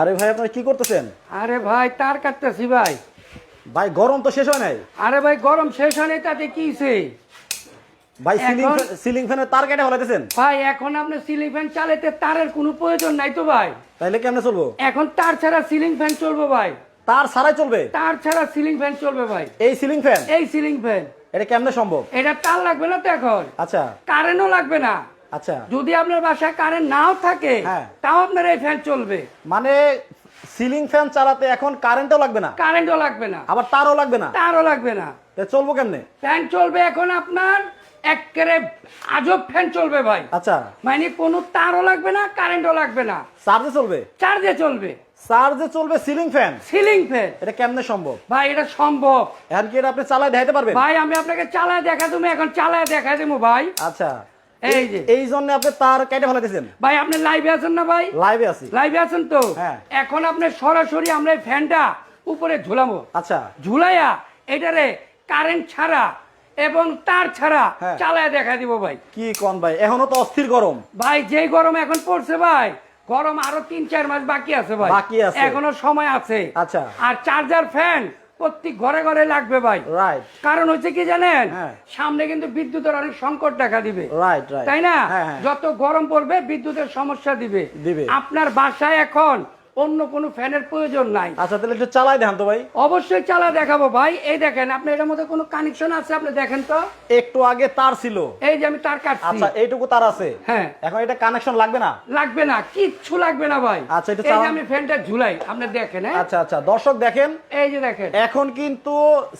আরে ভাই আপনারা কি করতেছেন? আরে ভাই তার কাটতেছি ভাই। ভাই গরম তো শেষ হয় নাই? আরে ভাই গরম শেষ হয়নি তাতে কিছে ভাই সিলিং সিলিং ফ্যানের তার কেটে ফেলাইতেছেন? ভাই এখন আপনি সিলিং ফ্যান চালাতে তারের কোনো প্রয়োজন নাই তো ভাই। তাহলে কেমনে চলবো? এখন তার ছাড়া সিলিং ফ্যান চলবে ভাই। তার ছাড়াই চলবে? তার ছাড়া সিলিং ফ্যান চলবে ভাই। এই সিলিং ফ্যান? এই সিলিং ফ্যান। এটা কেমনে সম্ভব? এটা তার লাগবে না তো এখন। আচ্ছা। কারেন্টও লাগবে না। আচ্ছা। যদি আপনার বাসায় কারেন্ট নাও থাকে হ্যাঁ। তাও আপনার এই ফ্যান চলবে। মানে সিলিং ফ্যান চালাতে এখন কারেন্টও লাগবে না? কারেন্টও লাগবে না। আবার তারও লাগবে না? তারও লাগবে না। চলবো কেমনে? ফ্যান চলবে এখন আপনার একেবারে আজব ফ্যান চলবে ভাই। আচ্ছা। মানে কোনো তারও লাগবে না কারেন্টও লাগবে না। চার্জে চলবে? চার্জে চলবে। চার্জে চলবে সিলিং ফ্যান সিলিং ফ্যান এটা কেমনে সম্ভব? ভাই এটা সম্ভব। এখন কি এটা আপনি চালাই দেখাইতে পারবেন? ভাই আমি আপনাকে চালায় দেখা তুমি এখন চালায় দেখা দেবো ভাই। আচ্ছা। এই যে। এই জন্য আপনি তার কেটে ভাই আপনি লাইভে আছেন না ভাই? লাইভে আছি। লাইভে আছেন তো? হ্যাঁ। এখন আপনি সরাসরি আমরা এই ফ্যানটা উপরে ঝুলাবো। আচ্ছা। ঝুলাইয়া এটারে কারেন্ট ছাড়া এবং তার ছাড়া হ্যাঁ। চালায় দেখা দিব ভাই। কি কোন ভাই? এখনও তো অস্থির গরম। ভাই যেই গরম এখন পড়ছে ভাই গরম আরও তিন চার মাস বাকি আছে ভাই। বাকি আছে। এখনও সময় আছে। আচ্ছা। আর চার্জার ফ্যান প্রত্যেক ঘরে ঘরে লাগবে ভাই। রাইট কারণ হচ্ছে কি জানেন? হ্যাঁ। সামনে কিন্তু বিদ্যুতের অনেক সংকট দেখা দিবে। রাইট তাই না? হ্যাঁ হ্যাঁ। যত গরম পড়বে বিদ্যুতের সমস্যা দিবে। দিবে। আপনার বাসায় এখন অন্য কোনো ফ্যানের প্রয়োজন নাই। আচ্ছা তাহলে একটু চালাই দেখান তো ভাই। অবশ্যই চালা দেখাবো ভাই। এই দেখেন আপনি এটার মধ্যে কোনো কানেকশন আছে? আপনি দেখেন তো। একটু আগে তার ছিল। এই যে আমি তার কাটছি। আচ্ছা এইটুকু তার আছে। হ্যাঁ। এখন এটা কানেকশন লাগবে না? লাগবে না কিচ্ছু লাগবে না ভাই। আচ্ছা, এটা এই যে আমি ফ্যানটা ঝুলাই আপনি দেখেন হ্যাঁ? আচ্ছা আচ্ছা দর্শক দেখেন। এই যে দেখেন। এখন কিন্তু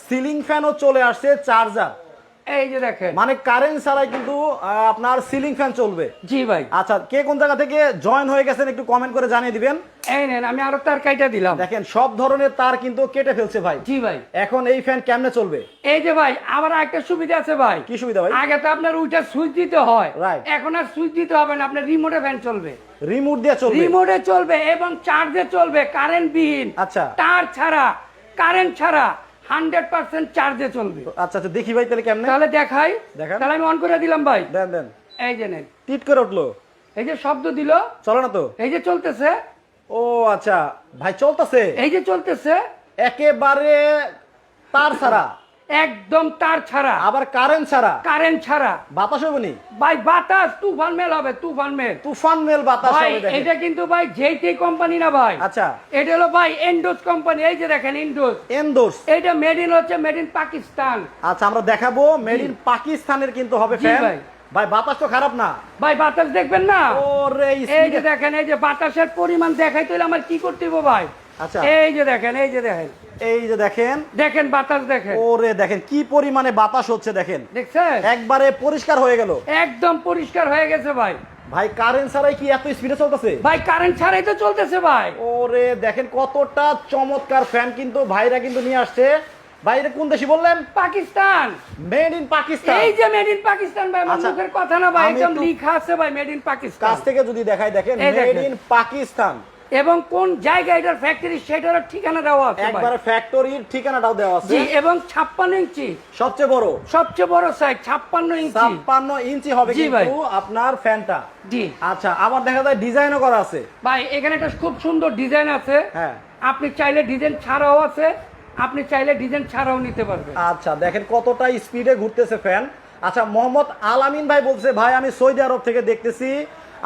সিলিং ফ্যানও চলে আসছে চার্জার এই যে দেখেন। মানে কারেন্ট ছাড়াই কিন্তু আপনার সিলিং ফ্যান চলবে। জি ভাই। আচ্ছা কে কোন জায়গা থেকে জয়েন হয়ে গেছেন একটু কমেন্ট করে জানিয়ে দিবেন? এই নেন আমি আরও তার কাইটা দিলাম। দেখেন সব ধরনের তার কিন্তু কেটে ফেলছে ভাই। জি ভাই। এখন এই ফ্যান কেমনে চলবে? এই যে ভাই আবার একটা সুবিধা আছে ভাই। কি সুবিধা ভাই? আগে তো আপনার ওইটা সুইচ দিতে হয়. এখন আর সুইচ দিতে হবে না আপনার রিমোটে ফ্যান চলবে। রিমোট দিয়ে চলবে। রিমোটে চলবে এবং চার্জে চলবে কারেন্ট বিহীন। আচ্ছা। তার ছাড়া কারেন্ট ছাড়া। হান্ড্রেড পার্সেন্ট চার্জে চলবে। আচ্ছা আচ্ছা দেখি ভাই তাহলে কেমন? তাহলে দেখাই। দেখান। তাহলে আমি অন করে দিলাম ভাই। দেন দেন। এই যে নেন। টিট করে উঠল। এই যে শব্দ দিল। চলো না তো? এই যে চলতেছে। ও আচ্ছা। ভাই চলতেছে। এই যে চলতেছে। একেবারে তার ছাড়া। একদম তার ছাড়া। আবার কারেন্ট ছাড়া? কারেন্ট ছাড়া। বাতাস হবে নি? ভাই বাতাস তুফান মেল হবে তুফান মেল। তুফান মেল বাতাস ভাই হবে এটা কিন্তু ভাই যেইটি কোম্পানি না ভাই। আচ্ছা। এটা হলো ভাই এন্ডোস কোম্পানি এই যে দেখেন এন্ডোজ এন্ডোস এইটা মেড ইন হচ্ছে মেড ইন পাকিস্তান আচ্ছা আমরা দেখাবো মেড ইন পাকিস্তানের কিন্তু হবে ফ্যান ভাই। ভাই বাতাস তো খারাপ না। ভাই বাতাস দেখবেন না? ওরে এই যে দেখেন এই যে বাতাসের পরিমাণ দেখাইতে হলে আমার কি করতে হবে ভাই? আচ্ছা। এই যে দেখেন এই যে দেখেন। এই যে দেখেন। দেখেন বাতাস দেখেন। ওরে দেখেন কি পরিমাণে বাতাস হচ্ছে দেখেন। দেখছেন? একবারে পরিষ্কার হয়ে গেল। একদম পরিষ্কার হয়ে গেছে ভাই। ভাই কারেন্ট ছাড়াই কি এত স্পিডে চলতেছে? ভাই কারেন্ট ছাড়াই তো চলতেছে ভাই। ওরে দেখেন কতটা চমৎকার ফ্যান কিন্তু ভাইরা কিন্তু নিয়ে আসছে। ভাইরা কোন দেশি বললেন? পাকিস্তান। Made in Pakistan. এই যে মেড ইন পাকিস্তান ভাই আমার আচ্ছা, মুখের কথা না ভাই একদম লিখা আছে ভাই মেড ইন পাকিস্তান। কাছ থেকে যদি দেখাই দেখেন মেড ইন পাকিস্তান। এবং কোন জায়গায় এটার ফ্যাক্টরি সেটার ঠিকানা দেওয়া আছে। একবারে ফ্যাক্টরির ঠিকানাটাও দেওয়া আছে। জি এবং ছাপ্পান্ন ইঞ্চি। সবচেয়ে বড়। সবচেয়ে বড় সাইজ ছাপ্পান্ন ইঞ্চি। ছাপ্পান্ন ইঞ্চি হবে কিন্তু আপনার ফ্যানটা জি। আচ্ছা আবার দেখা যায় ডিজাইনও করা আছে। ভাই এখানে একটা খুব সুন্দর ডিজাইন আছে। হ্যাঁ। আপনি চাইলে ডিজাইন ছাড়াও আছে আপনি চাইলে ডিজাইন ছাড়াও নিতে পারবেন। আচ্ছা দেখেন কতটা স্পিডে ঘুরতেছে ফ্যান আচ্ছা মোহাম্মদ আলামিন ভাই বলছে ভাই আমি সৌদি আরব থেকে দেখতেছি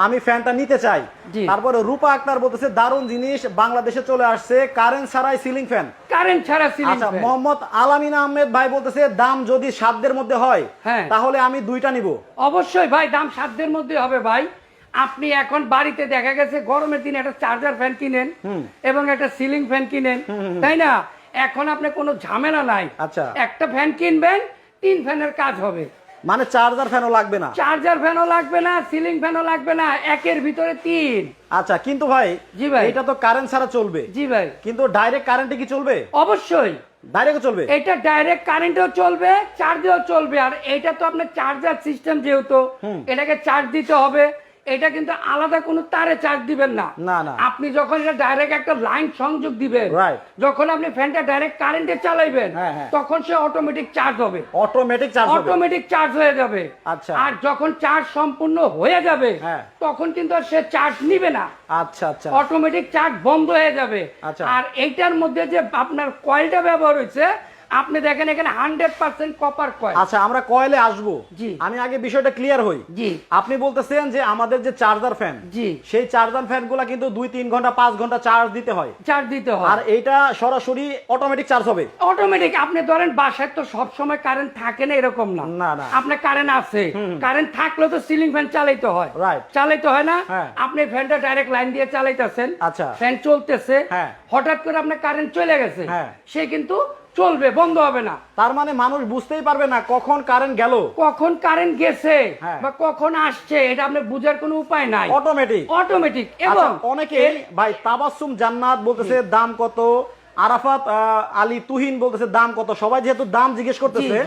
আমি ফ্যানটা নিতে চাই। তারপরে রূপা আক্তার বলতেছে দারুণ জিনিস বাংলাদেশে চলে আসছে কারেন্ট ছাড়াই সিলিং ফ্যান। কারেন্ট ছাড়া সিলিং আচ্ছা মোহাম্মদ আলামিন আহমেদ ভাই বলতেছে দাম যদি সাধ্যের মধ্যে হয় হ্যাঁ। তাহলে আমি দুইটা নিব। অবশ্যই ভাই দাম সাধ্যের মধ্যে হবে ভাই। আপনি এখন বাড়িতে দেখা গেছে গরমের দিনে একটা চার্জার ফ্যান কিনেন এবং একটা সিলিং ফ্যান কিনেন তাই না? এখন আপনি কোনো ঝামেলা নাই। আচ্ছা। একটা ফ্যান কিনবেন তিন ফ্যানের কাজ হবে। মানে চার্জার ফ্যানও লাগবে না। চার্জার ফ্যানও লাগবে না সিলিং ফ্যানও লাগবে না একের ভিতরে তিন। আচ্ছা কিন্তু ভাই জি ভাই। এটা তো কারেন্ট ছাড়া চলবে। জি ভাই। কিন্তু ডাইরেক্ট কারেন্টে কি চলবে? অবশ্যই। ডাইরেক্ট চলবে? এটা ডাইরেক্ট কারেন্টেও চলবে চার্জেও চলবে। আর এটা তো আপনার চার্জার সিস্টেম যেহেতু এটাকে চার্জ দিতে হবে। এটা কিন্তু আলাদা কোনো তারে চার্জ দিবেন না না, না। আপনি যখন এটা ডাইরেক্ট একটা লাইন সংযোগ দিবেন যখন আপনি ফ্যানটা ডাইরেক্ট কারেন্টে চালাইবেন হ্যাঁ, হ্যাঁ। তখন সে অটোমেটিক চার্জ হবে অটোমেটিক চার্জ অটোমেটিক চার্জ হয়ে যাবে আচ্ছা। আর যখন চার্জ সম্পূর্ণ হয়ে যাবে হ্যাঁ। তখন কিন্তু আর সে চার্জ নিবে না আচ্ছা আচ্ছা অটোমেটিক চার্জ বন্ধ হয়ে যাবে আচ্ছা। আর এইটার মধ্যে যে আপনার কয়েলটা ব্যবহার হয়েছে আপনি দেখেন এখানে হান্ড্রেড পার্সেন্ট কপার কয়েল আচ্ছা আমরা কয়েলে আসব। জি। আমি আগে বিষয়টা ক্লিয়ার হই। জি। আপনি বলতেছেন যে আমাদের যে চার্জার ফ্যান জি। সেই চার্জার ফ্যানগুলা কিন্তু দুই তিন ঘণ্টা পাঁচ ঘণ্টা চার্জ দিতে হয়। চার্জ দিতে হয়। আর এইটা সরাসরি অটোমেটিক চার্জ হবে। অটোমেটিক আপনি ধরেন বাসায় তো সব সময় কারেন্ট থাকে না এরকম না। না, না। আপনার কারেন্ট আছে। কারেন্ট থাকলে তো সিলিং ফ্যান চালাইতে হয়। রাইট চালাইতে হয় না? হ্যাঁ। আপনি ফ্যানটা ডাইরেক্ট লাইন দিয়ে চালাইতেছেন। আচ্ছা। ফ্যান চলতেছে। হ্যাঁ। হঠাৎ করে আপনার কারেন্ট চলে গেছে। হ্যাঁ। সে কিন্তু চলবে বন্ধ হবে না। তার মানে মানুষ বুঝতেই পারবে না কখন কারেন্ট গেল। কখন কারেন্ট গেছে হ্যাঁ। বা কখন আসছে এটা আপনি বুঝার কোনো উপায় নাই। অটোমেটিক অটোমেটিক এবং অনেকে ভাই তাবাসুম জান্নাত বলতেছে দাম কত? আরাফাত আলী তুহিন বলতেছে দাম কত? সবাই যেহেতু দাম জিজ্ঞেস করতেছে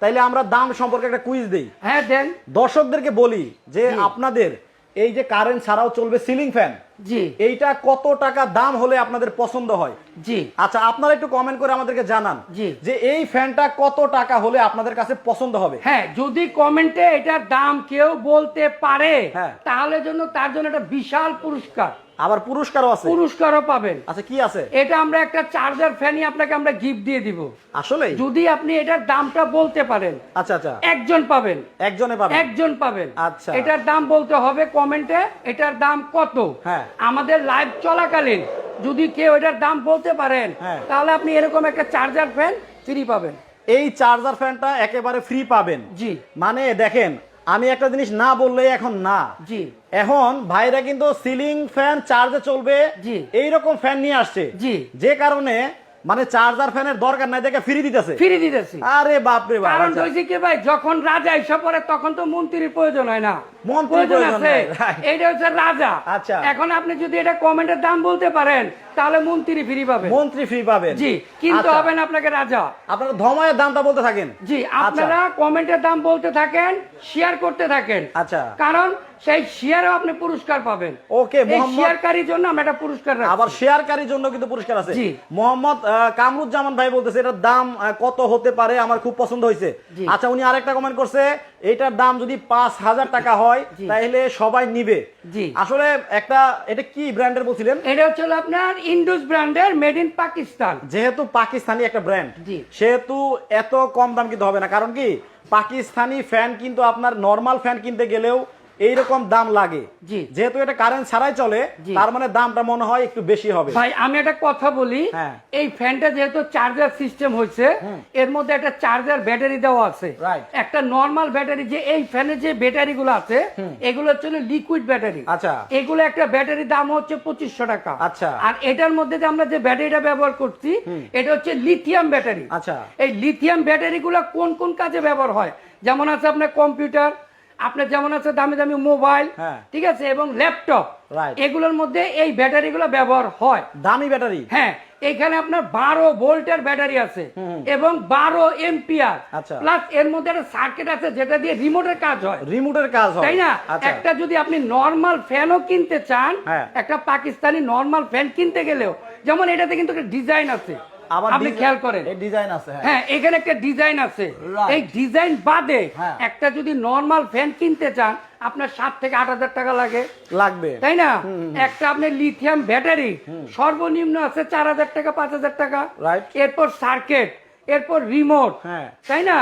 তাইলে আমরা দাম সম্পর্কে একটা কুইজ দেই। হ্যাঁ দেন। দর্শকদেরকে বলি যে আপনাদের এই যে কারেন্ট ছাড়াও চলবে সিলিং ফ্যান জি। এইটা কত টাকা দাম হলে আপনাদের পছন্দ হয়? জি। আচ্ছা আপনারা একটু কমেন্ট করে আমাদেরকে জানান জি। যে এই ফ্যানটা কত টাকা হলে আপনাদের কাছে পছন্দ হবে? হ্যাঁ যদি কমেন্টে এটার দাম কেউ বলতে পারে হ্যাঁ। তাহলে জন্য তার জন্য একটা বিশাল পুরস্কার। আবার পুরস্কারও আছে। পুরস্কারও পাবেন। আচ্ছা কি আছে? এটা আমরা একটা চার্জার ফ্যানই আপনাকে আমরা গিফট দিয়ে দিব। আসলে যদি আপনি এটার দামটা বলতে পারেন আচ্ছা আচ্ছা। একজন পাবেন। একজনে পাবে একজন পাবেন। আচ্ছা। এটার দাম বলতে হবে কমেন্টে এটার দাম কত? হ্যাঁ। আমাদের লাইভ চলাকালীন যদি কেউ এটার দাম বলতে পারেন হ্যাঁ। তাহলে আপনি এরকম একটা চার্জার ফ্যান ফ্রি পাবেন। এই চার্জার ফ্যানটা একেবারে ফ্রি পাবেন। জি। মানে দেখেন আমি একটা জিনিস না বললে এখন না। জি। এখন ভাইরা কিন্তু সিলিং ফ্যান চার্জে চলবে জি। এইরকম ফ্যান নিয়ে আসছে। জি। যে কারণে মানে চার্জার ফ্যানের দরকার নাই দেখে ফ্রি দিতেছে। ফ্রি দিতেছে। আরে বাপ রে বাপ কারণ হইছে কি ভাই যখন রাজা এসে পড়ে তখন তো মন্ত্রীর প্রয়োজন হয় না। প্রয়োজন আছে। নাই, হচ্ছে রাজা। আচ্ছা। এখন আপনি যদি এটা কমেন্টের দাম বলতে পারেন তাহলে মন্ত্রী ফ্রি পাবেন। মন্ত্রী ফ্রি পাবেন। জি কিন্তু আচ্ছা। হবেন আপনাকে রাজা। আপনারা ধমায়ের দামটা বলতে থাকেন। জি আপনারা কমেন্টের দাম বলতে থাকেন শেয়ার করতে থাকেন। আচ্ছা। কারণ সেই শেয়ারও আপনি পুরস্কার পাবেন। ওকে শেয়ারকারীর জন্য আমরা একটা পুরস্কার আবার শেয়ারকারীর জন্য কিন্তু পুরস্কার আছে। জি। মোহাম্মদ কামরুজ্জামান ভাই বলতেছে এটার দাম কত হতে পারে? আমার খুব পছন্দ হয়েছে। আচ্ছা উনি আরেকটা কমেন্ট করছে এটার দাম যদি পাঁচ হাজার টাকা হয়। তাহলে সবাই নিবে। জি। আসলে একটা এটা কি ব্র্যান্ডের বলছিলেন? এটা হচ্ছে আপনার ইন্ডুস ব্র্যান্ডের মেড ইন পাকিস্তান। যেহেতু পাকিস্তানি একটা ব্র্যান্ড সেহেতু এত কম দাম কিন্তু হবে না। কারণ কি পাকিস্তানি ফ্যান কিন্তু আপনার নর্মাল ফ্যান কিনতে গেলেও এইরকম দাম লাগে। যেহেতু এটা কারেন্ট ছাড়াই চলে তার মানে দামটা মনে হয় একটু বেশি হবে। ভাই আমি একটা কথা বলি হ্যাঁ। এই ফ্যানটা যেহেতু চার্জার সিস্টেম হয়েছে এর মধ্যে একটা চার্জার ব্যাটারি দেওয়া আছে। একটা নর্মাল ব্যাটারি যে এই ফ্যানের যে ব্যাটারি গুলো আছে এগুলো হচ্ছে লিকুইড ব্যাটারি আচ্ছা। এগুলো একটা ব্যাটারি দাম হচ্ছে পঁচিশশো টাকা। আচ্ছা। আর এটার মধ্যে যে আমরা যে ব্যাটারিটা ব্যবহার করছি এটা হচ্ছে লিথিয়াম ব্যাটারি আচ্ছা। এই লিথিয়াম ব্যাটারি গুলো কোন কোন কাজে ব্যবহার হয়? যেমন আছে আপনার কম্পিউটার আপনার যেমন আছে দামি দামি মোবাইল হ্যাঁ। ঠিক আছে এবং ল্যাপটপ এগুলোর মধ্যে এই ব্যাটারিগুলো ব্যবহার হয়। দামি ব্যাটারি? হ্যাঁ এখানে আপনার বারো ভোল্টের ব্যাটারি আছে এবং বারো এম্পিয়ার আচ্ছা। প্লাস এর মধ্যে একটা সার্কিট আছে যেটা দিয়ে রিমোটের কাজ হয়। রিমোটের কাজ হয়। তাই না? আচ্ছা। একটা যদি আপনি নর্মাল ফ্যানও কিনতে চান হ্যাঁ। একটা পাকিস্তানি নর্মাল ফ্যান কিনতে গেলেও যেমন এটাতে কিন্তু একটা ডিজাইন আছে। আবার আপনি খেয়াল করেন। ডিজাইন আছে হ্যাঁ। হ্যাঁ এখানে একটা ডিজাইন আছে। এই ডিজাইন বাদে হ্যাঁ। একটা যদি নর্মাল ফ্যান কিনতে চান আপনার সাত থেকে আট হাজার টাকা লাগে। লাগবে। তাই না? একটা আপনার লিথিয়াম ব্যাটারি সর্বনিম্ন আছে চার হাজার টাকা পাঁচ হাজার টাকা. এরপর সার্কিট এরপর রিমোট। তাই না?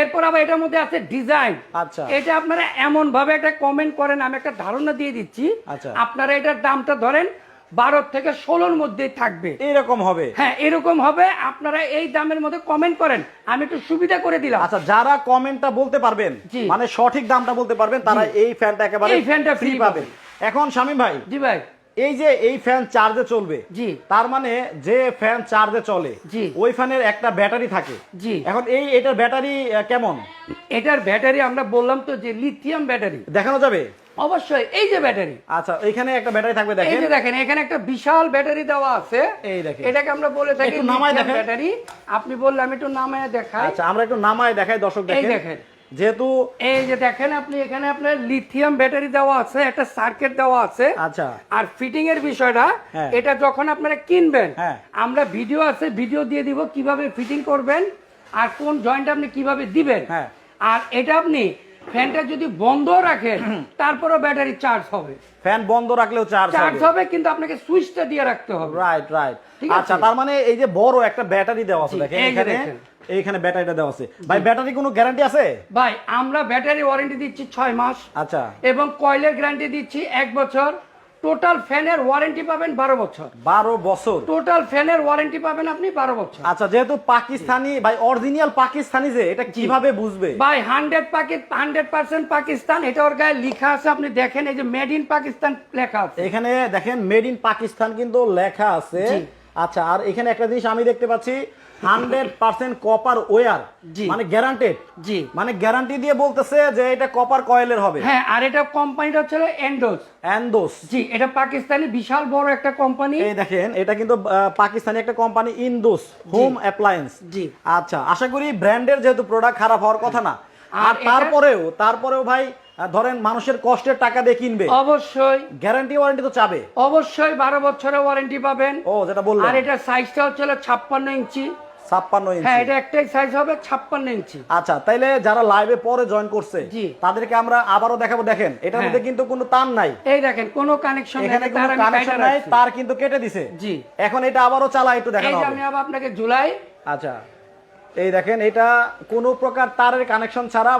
এরপর আবার এটার মধ্যে আছে ডিজাইন আচ্ছা। এটা আপনারা এমন ভাবে একটা কমেন্ট করেন আমি একটা ধারণা দিয়ে দিচ্ছি। আচ্ছা। আপনারা এটার দামটা ধরেন বারো থেকে ষোলোর মধ্যেই থাকবে। এইরকম হবে। হ্যাঁ এরকম হবে। আপনারা এই দামের মধ্যে কমেন্ট করেন। আমি একটু সুবিধা করে দিলাম। আচ্ছা যারা কমেন্টটা বলতে পারবেন মানে সঠিক দামটা বলতে পারবেন তারা এই ফ্যানটা একেবারে এই ফ্যানটা ফ্রি পাবেন। এখন শামীম ভাই জি ভাই। এই যে এই ফ্যান চার্জে চলবে জি। তার মানে যে ফ্যান চার্জে চলে জি। ওই ফ্যানের একটা ব্যাটারি থাকে। জি। এখন এই এটার ব্যাটারি কেমন? এটার ব্যাটারি আমরা বললাম তো যে লিথিয়াম ব্যাটারি। দেখানো যাবে? অবশ্যই এই যে ব্যাটারি আচ্ছা এখানে একটা ব্যাটারি থাকবে এই যে দেখেন এখানে একটা বিশাল ব্যাটারি দেওয়া আছে এই দেখেন। এটাকে আমরা বলে থাকি একটু নামায় দেখেন। ব্যাটারি আপনি বললে আমি একটু নামায় দেখাই আচ্ছা আমরা একটু নামায় দেখাই দর্শক এই দেখেন দেখেন যেহেতু এই যে দেখেন আপনি এখানে আপনার লিথিয়াম ব্যাটারি দেওয়া আছে একটা সার্কিট দেওয়া আছে আচ্ছা আর ফিটিং এর বিষয়টা হ্যাঁ। এটা যখন আপনারা কিনবেন হ্যাঁ। আমরা ভিডিও আছে ভিডিও দিয়ে দিব কীভাবে ফিটিং করবেন আর কোন জয়েন্ট আপনি কীভাবে দিবেন হ্যাঁ। আর এটা আপনি ফ্যানটা যদি বন্ধ রাখেন তারপরও ব্যাটারি চার্জ হবে। ফ্যান বন্ধ রাখলেও চার্জ চার্জ হবে। কিন্তু আপনাকে সুইচটা দিয়ে রাখতে হবে। Right right? আচ্ছা তার মানে এই যে বড় একটা ব্যাটারি দেওয়া আছে দেখেন এখানে। এইখানে ব্যাটারিটা দেওয়া আছে। ভাই ব্যাটারি কোনো গ্যারান্টি আছে? ভাই আমরা ব্যাটারি ওয়ারেন্টি দিচ্ছি ছয় মাস। আচ্ছা। এবং কয়েলের গ্যারান্টি দিচ্ছি এক বছর। টোটাল ফ্যানের ওয়ারেন্টি পাবেন বারো বছর। বারো বছর? টোটাল ফ্যানের ওয়ারেন্টি পাবেন আপনি বারো বছর। আচ্ছা যেহেতু পাকিস্তানি ভাই অরিজিনাল পাকিস্তানি যে এটা কীভাবে বুঝবে? ভাই হান্ড্রেড পাকি হান্ড্রেড পার্সেন্ট পাকিস্তান এটা ওর গায়ে লেখা আছে আপনি দেখেন এই যে মেড ইন পাকিস্তান লেখা আছে। এখানে দেখেন মেড ইন পাকিস্তান কিন্তু লেখা আছে। আচ্ছা আর এখানে একটা জিনিস আমি দেখতে পাচ্ছি হান্ড্রেড পার্সেন্ট কপার ওয়ার মানে গ্যারান্টেড জি। মানে গ্যারান্টি দিয়ে বলতেছে যে এটা কপার কয়েলের হবে। হ্যাঁ আর এটা কোম্পানিটা হচ্ছে এন্ডোস অ্যান্ডোস জি এটা পাকিস্তানি বিশাল বড় একটা কোম্পানি এই দেখেন এটা কিন্তু পাকিস্তানি একটা কোম্পানি ইন্দোস হোম অ্যাপ্লায়েন্স জি। আচ্ছা আশা করি ব্র্যান্ডের যেহেতু প্রোডাক্ট খারাপ হওয়ার কথা না। আর তারপরেও তারপরেও ভাই ধরেন মানুষের কষ্টের টাকা দিয়ে কিনবে। অবশ্যই। গ্যারান্টি ওয়ারেন্টি তো চাবে। অবশ্যই বারো বছরের ওয়ারেন্টি পাবেন। ও যেটা বললেন। আর এটা সাইজটা হচ্ছে ছাপ্পান্ন ইঞ্চি। ছাপ্পান্ন হ্যাঁ এটা একটাই সাইজ হবে ছাপ্পান্ন ইঞ্চি। আচ্ছা তাইলে যারা লাইভে পরে জয়েন করছে তাদেরকে আমরা আবারও দেখাবো দেখেন এটার হ্যাঁ। মধ্যে কিন্তু কোনো তার নাই। এই দেখেন কোনো কানেকশন এখানে কোনো কানেকশন নাই তার কিন্তু কেটে দিছে। জি। এখন এটা আবারও চালা একটু দেখানো হবে। আমি আবার আপনাকে জুলাই আচ্ছা। এই দেখেন এটা কোনো প্রকার তারের কানেকশন ছাড়া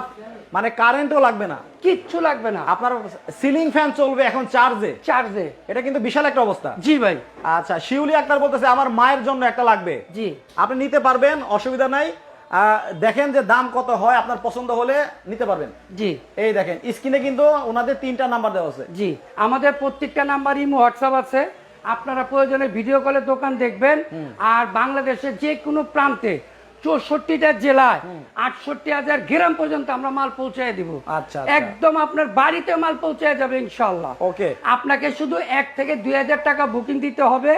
মানে কারেন্টও লাগবে না। কিচ্ছু লাগবে না। আপনার সিলিং ফ্যান চলবে এখন চার্জে চার্জে এটা কিন্তু বিশাল একটা অবস্থা। জি ভাই। আচ্ছা শিউলি আক্তার বলতেছে আমার মায়ের জন্য একটা লাগবে। জি। আপনি নিতে পারবেন অসুবিধা নাই। দেখেন যে দাম কত হয় আপনার পছন্দ হলে নিতে পারবেন। জি। এই দেখেন স্ক্রিনে কিন্তু ওনাদের তিনটা নাম্বার দেওয়া আছে। জি। আমাদের প্রত্যেকটা নাম্বার ইমো হোয়াটসঅ্যাপ আছে। আপনারা প্রয়োজনে ভিডিও কলে দোকান দেখবেন। আর বাংলাদেশের যে কোনো প্রান্তে চৌষট্টিটা জেলায় আটষট্টি হাজার গ্রাম পর্যন্ত আমরা মাল পৌঁছায় দিব। আচ্ছা, আচ্ছা। একদম আপনার বাড়িতে মাল পৌঁছায় যাবে ইনশাল্লাহ ওকে। আপনাকে শুধু এক থেকে দুই হাজার টাকা বুকিং দিতে হবে।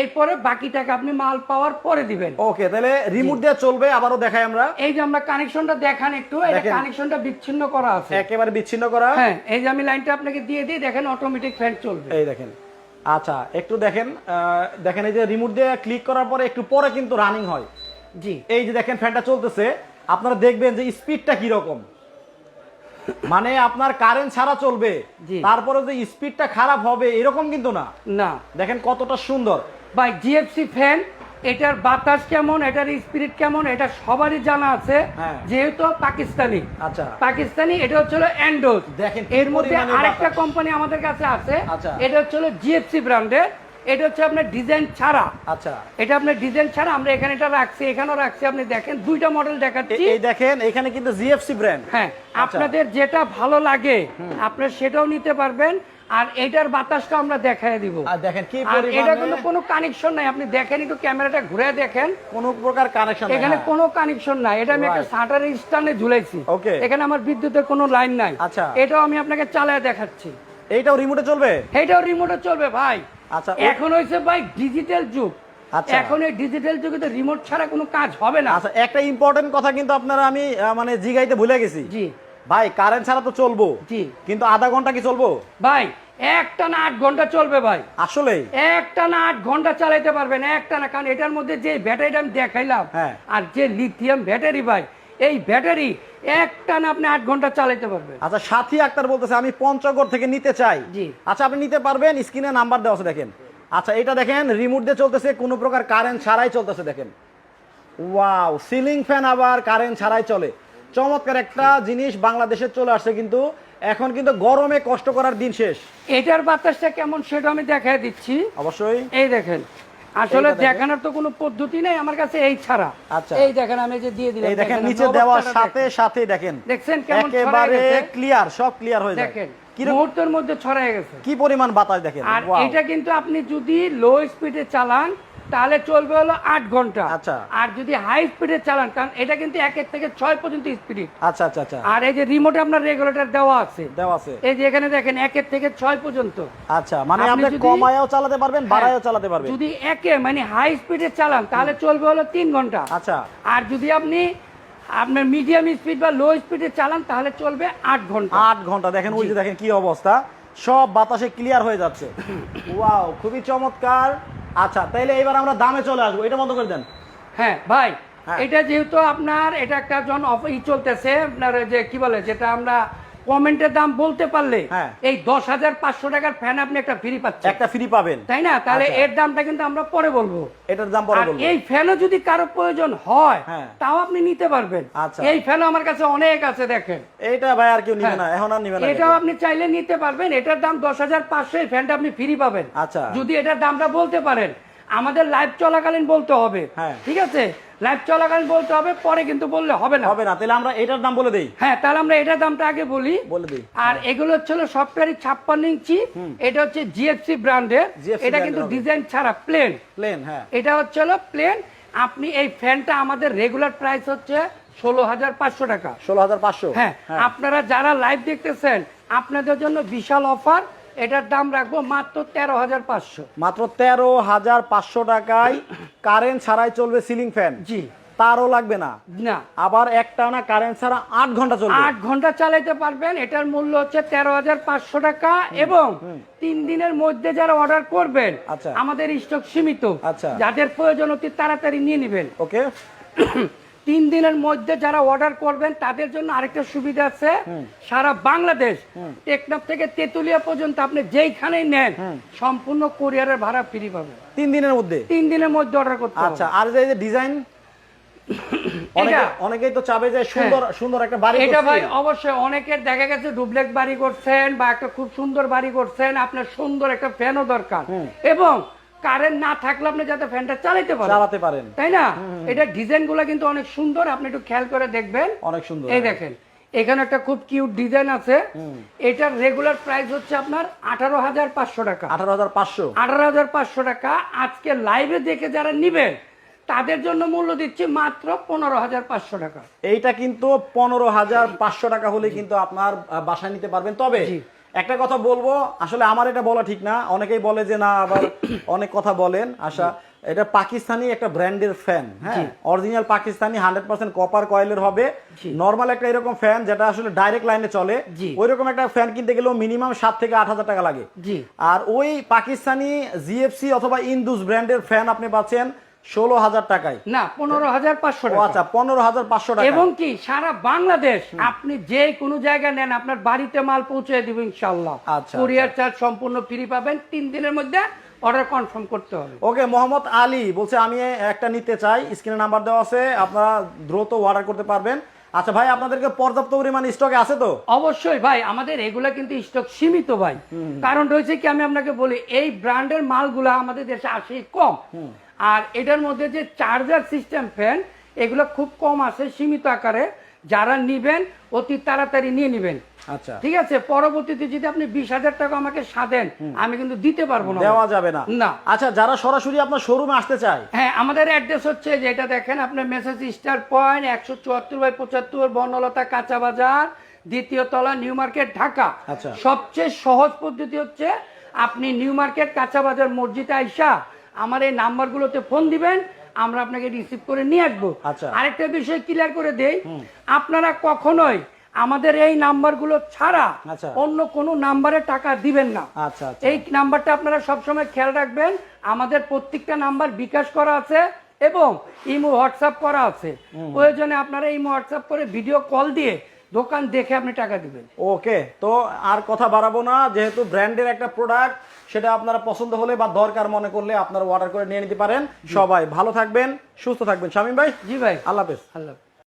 এরপরে বাকি টাকা আপনি মাল পাওয়ার পরে দিবেন। ওকে তাহলে রিমোট দিয়ে চলবে আবারও দেখাই আমরা। এই যে আমরা কানেকশনটা দেখান একটু এটা। কানেকশনটা বিচ্ছিন্ন করা আছে। একেবারে বিচ্ছিন্ন করা। হ্যাঁ এই যে আমি লাইনটা আপনাকে দিয়ে দিই দেখেন অটোমেটিক ফ্যান চলবে। এই দেখেন। আচ্ছা একটু দেখেন দেখেন এই যে রিমোট দিয়ে ক্লিক করার পরে একটু পরে কিন্তু রানিং হয়। জি। এই যে দেখেন ফ্যানটা চলতেছে আপনারা দেখবেন যে স্পিডটা কি রকম মানে আপনার কারেন্ট ছাড়া চলবে তারপরে যে স্পিডটা খারাপ হবে এরকম কিন্তু না। না। দেখেন কতটা সুন্দর। বাই জিএফসি ফ্যান এটার বাতাস কেমন এটার স্পিরিট কেমন এটা সবারই জানা আছে হ্যাঁ। যেহেতু পাকিস্তানি। আচ্ছা। পাকিস্তানি এটা হচ্ছে অ্যান্ডোজ দেখেন এর মধ্যে আরেকটা কোম্পানি আমাদের কাছে আছে আচ্ছা। এটা হচ্ছে জিএফসি ব্র্যান্ডের এটা হচ্ছে আপনার ডিজাইন ছাড়া। আচ্ছা। এটা আপনার ডিজাইন ছাড়া আমরা এখানে এটা রাখছি এখানেও রাখছি। আপনি দেখেন দুইটা মডেল দেখাচ্ছি। এই দেখেন এখানে কিন্তু জিএফসি ব্র্যান্ড হ্যাঁ আপনাদের যেটা ভালো লাগে আপনার সেটাও নিতে পারবেন আর এটার বাতাসটা আমরা দেখাই দিব। আর দেখেন কি আর এটা কিন্তু কোনো কানেকশন নাই। আপনি দেখেন একটু ক্যামেরাটা ঘুরে দেখেন। কোন প্রকার কানেকশন এখানে কোনো কানেকশন নাই। এটা আমি একটা. শাটার স্ট্যান্ডে ঝুলাইছি. এখানে আমার বিদ্যুতের কোনো লাইন নাই। আচ্ছা। এটাও আমি আপনাকে চালায় দেখাচ্ছি। এইটাও রিমোটে চলবে? এটাও রিমোটে চলবে ভাই। আচ্ছা এখন হয়েছে ভাই ডিজিটাল যুগ। আচ্ছা। এখন এই ডিজিটাল যুগে তো রিমোট ছাড়া কোনো কাজ হবে না। আচ্ছা একটা ইম্পর্টেন্ট কথা কিন্তু আপনারা আমি মানে জিগাইতে ভুলে গেছি। জি। ভাই কারেন্ট ছাড়া তো চলবো। জি। কিন্তু আধা ঘণ্টা কি চলবো? ভাই একটা না আট ঘণ্টা চলবে ভাই। আসলেই? একটা না আট ঘণ্টা চালাইতে পারবেন একটা না কারণ এটার মধ্যে যে ব্যাটারিটা আমি দেখাইলাম হ্যাঁ। আর যে লিথিয়াম ব্যাটারি ভাই এই ব্যাটারি একটা না আপনি আট ঘণ্টা চালাইতে পারবেন। আচ্ছা সাথী আক্তার বলতেছে আমি পঞ্চগড় থেকে নিতে চাই। জি। আচ্ছা আপনি নিতে পারবেন স্ক্রিনে নাম্বার দেওয়া আছে দেখেন। আচ্ছা এটা দেখেন রিমোট দিয়ে চলতেছে কোনো প্রকার কারেন্ট ছাড়াই চলতেছে দেখেন। ওয়াও সিলিং ফ্যান আবার কারেন্ট ছাড়াই চলে। চমৎকার একটা জিনিস বাংলাদেশে চলে আসছে কিন্তু এখন কিন্তু গরমে কষ্ট করার দিন শেষ। এটার বাতাসটা কেমন সেটা আমি দেখাই দিচ্ছি। অবশ্যই। এই দেখেন আসলে দেখানোর তো কোনো পদ্ধতি নেই আমার কাছে এই ছাড়া। আচ্ছা। এই দেখেন আমি যে দিয়ে দিলাম এই দেখেন নিচে দেওয়ার সাথে সাথে দেখেন। দেখছেন কেমন একেবারে ক্লিয়ার সব ক্লিয়ার হয়ে যায়। দেখেন কি মুহূর্তের মধ্যে ছড়ায় গেছে। কি পরিমাণ বাতাস দেখেন আর এটা কিন্তু আপনি যদি লো স্পিডে চালান তাহলে চলবে হলো আট ঘণ্টা। আচ্ছা। আর যদি হাই স্পিডে চালান কারণ এটা কিন্তু একের থেকে ছয় পর্যন্ত স্পিড আচ্ছা আচ্ছা আচ্ছা। আর এই যে রিমোটে আপনার রেগুলেটর দেওয়া আছে দেওয়া আছে। এই যে এখানে দেখেন একের থেকে ছয় পর্যন্ত। আচ্ছা মানে আপনি আপনি কমায়ও চালাতে পারবেন বাড়ায়ও চালাতে পারবেন। যদি একে মানে হাই স্পিডে চালান তাহলে চলবে হলো তিন ঘণ্টা। আচ্ছা। আর যদি আপনি আপনার মিডিয়াম স্পিড বা লো স্পিডে চালান তাহলে চলবে আট ঘণ্টা। আট ঘণ্টা। দেখেন ওই যে দেখেন কি অবস্থা। সব বাতাসে ক্লিয়ার হয়ে যাচ্ছে। ওয়াও খুবই চমৎকার। আচ্ছা তাহলে এবার আমরা দামে চলে আসব এটা বন্ধ করে দেন হ্যাঁ ভাই হ্যাঁ। এটা যেহেতু আপনার এটা একটা জন অফ ই চলতেছে আপনার যে কি বলে যেটা আমরা কমেন্টের দাম বলতে পারলে হ্যাঁ। এই দশ হাজার পাঁচশো টাকার ফ্যান আপনি একটা ফ্রি পাচ্ছেন একটা ফ্রি পাবেন তাই না তাহলে আচ্ছা। এর দামটা কিন্তু আমরা পরে বলব এটার দাম পরে বলব এই ফ্যানও যদি কারও প্রয়োজন হয় হ্যাঁ। তাও আপনি নিতে পারবেন আচ্ছা। এই ফ্যানও আমার কাছে অনেক আছে দেখেন এটা ভাই আর কেউ নিবে হ্যাঁ। না এখন আর নিবে না এটাও আপনি চাইলে নিতে পারবেন এটার দাম দশ হাজার পাঁচশো এই ফ্যানটা আপনি ফ্রি পাবেন আচ্ছা। যদি এটার দামটা বলতে পারেন আমাদের লাইভ চলাকালীন বলতে হবে। হ্যাঁ। ঠিক আছে? লাইভ চলাকালীন বলতে হবে পরে কিন্তু বললে হবে না। হবে না তাহলে আমরা এটার দাম বলে দেই। হ্যাঁ তাহলে আমরা এটার দামটা আগে বলি। বলে দিই। আর এগুলো হচ্ছে সফটওয়্যার ছাপ্পান্ন ইঞ্চি। এটা হচ্ছে জিএফসি ব্র্যান্ডের এটা কিন্তু ডিজাইন ছাড়া প্লেন প্লেন হ্যাঁ। এটা হচ্ছে হলো প্লেন আপনি এই ফ্যানটা আমাদের রেগুলার প্রাইস হচ্ছে ষোলো হাজার পাঁচশো টাকা। ষোলো হাজার পাঁচশো। হ্যাঁ আপনারা যারা লাইভ দেখতেছেন আপনাদের জন্য বিশাল অফার এটার দাম রাখব মাত্র তেরো হাজার পাঁচশো। মাত্র তেরো হাজার পাঁচশো টাকায় কারেন্ট ছাড়াই চলবে সিলিং ফ্যান জি। তারও লাগবে না। না। আবার একটা না কারেন্ট ছাড়া আট ঘণ্টা চলবে। আট ঘণ্টা চালাইতে পারবেন এটার মূল্য হচ্ছে তেরো হাজার পাঁচশো টাকা এবং তিন দিনের মধ্যে যারা অর্ডার করবেন আচ্ছা। আমাদের স্টক সীমিত। আচ্ছা। যাদের প্রয়োজন অতি তাড়াতাড়ি নিয়ে নেবেন। ওকে তিন দিনের মধ্যে যারা অর্ডার করবেন তাদের জন্য আরেকটা সুবিধা আছে। সারা বাংলাদেশ টেকনাফ থেকে তেতুলিয়া পর্যন্ত আপনি যেইখানেই নেন সম্পূর্ণ কোরিয়ারের ভাড়া ফ্রি পাবেন। তিন দিনের মধ্যে? তিন দিনের মধ্যে অর্ডার করতে আচ্ছা আর যে ডিজাইন অনেকেই তো চাবে যে সুন্দর সুন্দর একটা বাড়ি এটা ভাই অবশ্যই অনেকের দেখা গেছে ডুপ্লেক্স বাড়ি করছেন বা একটা খুব সুন্দর বাড়ি করছেন আপনার সুন্দর একটা ফ্যানও দরকার। এবং কারেন্ট না থাকলে আপনি যাতে ফ্যানটা চালাতে পারেন। চালাতে পারেন। তাই না? এটা ডিজাইনগুলো কিন্তু অনেক সুন্দর আপনি একটু খেয়াল করে দেখবেন। অনেক সুন্দর এই দেখেন এখানে একটা খুব কিউট ডিজাইন আছে। এটার রেগুলার প্রাইস হচ্ছে আপনার আঠারো হাজার পাঁচশো টাকা। আঠারো হাজার পাঁচশো। আঠারো হাজার পাঁচশো টাকা। আজকে লাইভে দেখে যারা নিবেন তাদের জন্য মূল্য দিচ্ছি মাত্র পনেরো হাজার পাঁচশো টাকা। এইটা কিন্তু পনেরো হাজার পাঁচশো টাকা হলে কিন্তু আপনার বাসায় নিতে পারবেন। তবে। একটা কথা বলব আসলে আমার এটা বলা ঠিক না। অনেকেই বলে যে না আবার অনেক কথা বলেন আশা। এটা পাকিস্তানি একটা ব্র্যান্ডের ফ্যান হ্যাঁ? Original Pakistani hundred percent copper কয়েলের হবে। নর্মাল একটা এরকম ফ্যান যেটা আসলে ডাইরেক্ট লাইনে চলে। ওই রকম একটা ফ্যান কিনতে গেলেও মিনিমাম সাত থেকে আট হাজার টাকা লাগে। আর ওই পাকিস্তানি জিএফসি অথবা ইন্দুস ব্র্যান্ডের ফ্যান আপনি পাচ্ছেন ষোলো হাজার টাকায়। না পনেরো হাজার পাঁচশো টাকা। আচ্ছা পনেরো হাজার পাঁচশো টাকা। এবং কি সারা বাংলাদেশ আপনি যে কোনো জায়গায় নেন আপনার বাড়িতে মাল পৌঁছে দিব ইনশাল্লাহ আচ্ছা, কুরিয়ার চার্জ সম্পূর্ণ ফ্রি পাবেন তিন দিনের মধ্যে অর্ডার কনফার্ম করতে হবে। ওকে মোহাম্মদ আলী বলছে আমি একটা নিতে চাই স্ক্রিনে নাম্বার দেওয়া আছে আপনারা দ্রুত অর্ডার করতে পারবেন। আচ্ছা ভাই আপনাদেরকে পর্যাপ্ত পরিমাণ স্টকে আছে তো? অবশ্যই ভাই আমাদের এগুলা কিন্তু স্টক সীমিত ভাই। কারণ রয়েছে কি আমি আপনাকে বলি এই ব্র্যান্ডের মালগুলা আমাদের দেশে আসে কম। আর এটার মধ্যে যে চার্জার সিস্টেম ফ্যান এগুলো খুব কম আছে সীমিত আকারে। যারা নিবেন অতি তাড়াতাড়ি নিয়ে নিবেন। আচ্ছা। ঠিক আছে? পরবর্তীতে যদি আপনি বিশ হাজার টাকা আমাকে সাদেন আমি কিন্তু দিতে পারব না। দেওয়া যাবে না। না। আচ্ছা যারা সরাসরি আপনার শোরুমে আসতে চায়? হ্যাঁ আমাদের অ্যাড্রেস হচ্ছে যেটা দেখেন আপনার মেসেজ স্টার পয়েন্ট একশো চুয়াত্তর বাই পঁচাত্তর বর্ণলতা কাঁচা বাজার দ্বিতীয় তলা নিউ মার্কেট ঢাকা। আচ্ছা। সবচেয়ে সহজ পদ্ধতি হচ্ছে আপনি নিউ মার্কেট কাঁচা বাজার মসজিদে আইসা আমার এই নাম্বারগুলোতে ফোন দিবেন আমরা আপনাকে রিসিভ করে নিয়ে আসব। আচ্ছা। আরেকটা বিষয় ক্লিয়ার করে দেই আপনারা কখনোই আমাদের এই নাম্বারগুলো ছাড়া আচ্ছা। অন্য কোনো নাম্বারে টাকা দিবেন না। আচ্ছা এই নাম্বারটা আপনারা সবসময় খেয়াল রাখবেন আমাদের প্রত্যেকটা নাম্বার বিকাশ করা আছে এবং ইমো হোয়াটসঅ্যাপ করা আছে। প্রয়োজনে আপনারা ইমো হোয়াটসঅ্যাপ করে ভিডিও কল দিয়ে দোকান দেখে আপনি টাকা দিবেন। ওকে তো আর কথা বাড়াবো না যেহেতু ব্র্যান্ডের একটা প্রোডাক্ট সেটা আপনারা পছন্দ হলে বা দরকার মনে করলে আপনারা অর্ডার করে নিয়ে নিতে পারেন। সবাই ভালো থাকবেন সুস্থ থাকবেন। শামীম ভাই জি ভাই। আল্লাহ হাফেজ। আল্লাহ।